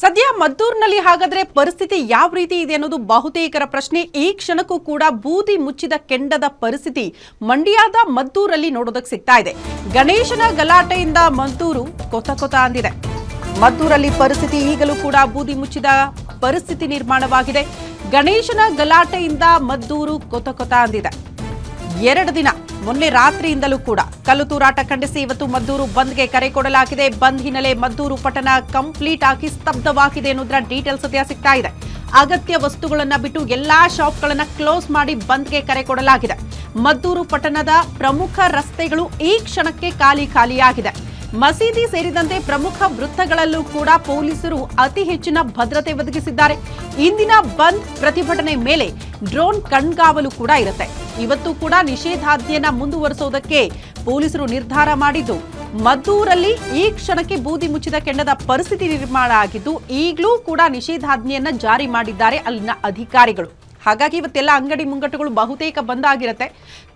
ಸದ್ಯ ಮದ್ದೂರಿನಲ್ಲಿ ಹಾಗಾದ್ರೆ ಪರಿಸ್ಥಿತಿ ಯಾವ ರೀತಿ ಇದೆ ಅನ್ನೋದು ಬಹುತೇಕರ ಪ್ರಶ್ನೆ. ಈ ಕ್ಷಣಕ್ಕೂ ಕೂಡ ಬೂದಿ ಮುಚ್ಚಿದ ಕೆಂಡದ ಪರಿಸ್ಥಿತಿ ಮಂಡ್ಯದ ಮದ್ದೂರಲ್ಲಿ ನೋಡೋದಕ್ಕೆ ಸಿಗ್ತಾ ಇದೆ. ಗಣೇಶನ ಗಲಾಟೆಯಿಂದ ಮದ್ದೂರು ಕೊತ ಕೊತ ಅಂದಿದೆ. ಮದ್ದೂರಲ್ಲಿ ಪರಿಸ್ಥಿತಿ ಈಗಲೂ ಕೂಡ ಬೂದಿ ಮುಚ್ಚಿದ ಪರಿಸ್ಥಿತಿ ನಿರ್ಮಾಣವಾಗಿದೆ. ಗಣೇಶನ ಗಲಾಟೆಯಿಂದ ಮದ್ದೂರು ಕೊತ ಕೊತ ಅಂದಿದೆ. ಎರಡು ದಿನ ಮೊನ್ನೆ ರಾತ್ರಿಯಿಂದಲೂ ಕೂಡ ಕಲ್ಲು ತೂರಾಟ ಖಂಡಿಸಿ ಇವತ್ತು ಮದ್ದೂರು ಬಂದ್ಗೆ ಕರೆ ಕೊಡಲಾಗಿದೆ. ಬಂದ್ ಹಿನ್ನೆಲೆ ಮದ್ದೂರು ಪಟ್ಟಣ ಕಂಪ್ಲೀಟ್ ಆಗಿ ಸ್ತಬ್ಧವಾಗಿದೆ ಅನ್ನೋದರ ಡೀಟೇಲ್ಸ್ ಸದ್ಯ ಸಿಗ್ತಾ ಇದೆ. ಅಗತ್ಯ ವಸ್ತುಗಳನ್ನ ಬಿಟ್ಟು ಎಲ್ಲಾ ಶಾಪ್ಗಳನ್ನ ಕ್ಲೋಸ್ ಮಾಡಿ ಬಂದ್ಗೆ ಕರೆ ಕೊಡಲಾಗಿದೆ. ಮದ್ದೂರು ಪಟ್ಟಣದ ಪ್ರಮುಖ ರಸ್ತೆಗಳು ಈ ಕ್ಷಣಕ್ಕೆ ಖಾಲಿ ಖಾಲಿಯಾಗಿದೆ. ಮಸೀದಿ ಸೇರಿದಂತೆ ಪ್ರಮುಖ ವೃತ್ತಗಳಲ್ಲೂ ಕೂಡ ಪೊಲೀಸರು ಅತಿ ಹೆಚ್ಚಿನ ಭದ್ರತೆ ಒದಗಿಸಿದ್ದಾರೆ. ಇಂದಿನ ಬಂದ್ ಪ್ರತಿಭಟನೆ ಮೇಲೆ ಡ್ರೋನ್ ಕಣ್ಗಾವಲು ಕೂಡ ಇರುತ್ತೆ. ಇವತ್ತು ಕೂಡ ನಿಷೇಧಾಜ್ಞೆಯನ್ನ ಮುಂದುವರಿಸೋದಕ್ಕೆ ಪೊಲೀಸರು ನಿರ್ಧಾರ ಮಾಡಿದ್ದು, ಮದ್ದೂರಲ್ಲಿ ಈ ಕ್ಷಣಕ್ಕೆ ಬೂದಿ ಮುಚ್ಚಿದ ಕೆಂಡದ ಪರಿಸ್ಥಿತಿ ನಿರ್ಮಾಣ ಆಗಿದ್ದು, ಈಗಲೂ ಕೂಡ ನಿಷೇಧಾಜ್ಞೆಯನ್ನ ಜಾರಿ ಮಾಡಿದ್ದಾರೆ ಅಲ್ಲಿನ ಅಧಿಕಾರಿಗಳು. ಹಾಗಾಗಿ ಇವತ್ತೆಲ್ಲ ಅಂಗಡಿ ಮುಂಗಟ್ಟುಗಳು ಬಹುತೇಕ ಬಂದ್ ಆಗಿರುತ್ತೆ.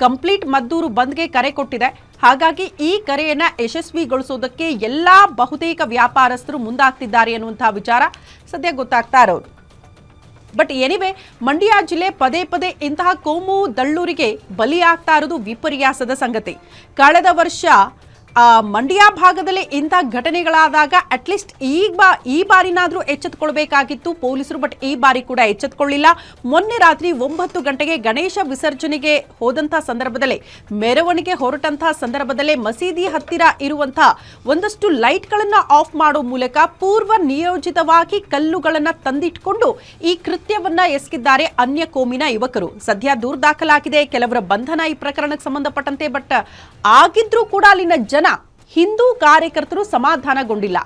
ಕಂಪ್ಲೀಟ್ ಮದ್ದೂರು ಬಂದ್ಗೆ ಕರೆ ಕೊಟ್ಟಿದೆ. ಹಾಗಾಗಿ ಈ ಕರೆಯನ್ನ ಯಶಸ್ವಿಗೊಳಿಸೋದಕ್ಕೆ ಎಲ್ಲಾ ಬಹುತೇಕ ವ್ಯಾಪಾರಸ್ಥರು ಮುಂದಾಗ್ತಿದ್ದಾರೆ ಅನ್ನುವಂತಹ ವಿಚಾರ ಸದ್ಯ ಗೊತ್ತಾಗ್ತಾ ಇರೋದು. ಬಟ್ ಎನಿವೆ ಮಂಡ್ಯ ಜಿಲ್ಲೆ ಪದೇ ಪದೇ ಇಂತಹ ಕೋಮು ದಳ್ಳೂರಿಗೆ ಬಲಿಯಾಗ್ತಾ ಇರೋದು ವಿಪರ್ಯಾಸದ ಸಂಗತಿ. ಕಳೆದ ವರ್ಷ ಮಂಡ್ಯ ಭಾಗದಲ್ಲಿ ಇಂಥ ಘಟನೆಗಳಾದಾಗ ಅಟ್ಲೀಸ್ಟ್ ಈ ಬಾ, ಈ ಬಾರಿನಾದರೂ ಎಚ್ಚೆತ್ಕೊಳ್ಬೇಕಾಗಿತ್ತು. ಪೊಲೀಸರು ಬಟ್ ಈ ಬಾರಿ ಕೂಡ ಎಚ್ಚೆತ್ಕೊಳ್ಳಿಲ್ಲ. ಮೊನ್ನೆ ರಾತ್ರಿ ಒಂಬತ್ತು ಗಂಟೆಗೆ ಗಣೇಶ ವಿಸರ್ಜನೆಗೆ ಹೋದಂಥ ಸಂದರ್ಭದಲ್ಲಿ, ಮೆರವಣಿಗೆ ಹೊರಟಂತಹ ಸಂದರ್ಭದಲ್ಲೇ ಮಸೀದಿ ಹತ್ತಿರ ಇರುವಂತಹ ಒಂದಷ್ಟು ಲೈಟ್ಗಳನ್ನು ಆಫ್ ಮಾಡೋ ಮೂಲಕ ಪೂರ್ವ ನಿಯೋಜಿತವಾಗಿ ಕಲ್ಲುಗಳನ್ನ ತಂದಿಟ್ಕೊಂಡು ಈ ಕೃತ್ಯವನ್ನ ಎಸಗಿದ್ದಾರೆ ಅನ್ಯ ಕೋಮಿನ ಯುವಕರು. ಸದ್ಯ ದೂರು ದಾಖಲಾಗಿದೆ. ಕೆಲವರ ಬಂಧನ ಈ ಪ್ರಕರಣಕ್ಕೆ ಸಂಬಂಧಪಟ್ಟಂತೆ ಬಟ್ ಆಗಿದ್ರೂ ಕೂಡ ಅಲ್ಲಿನ ಜನ ಹಿಂದೂ ಕಾರ್ಯಕರ್ತರು ಸಮಾಧಾನಗೊಂಡಿಲ್ಲ.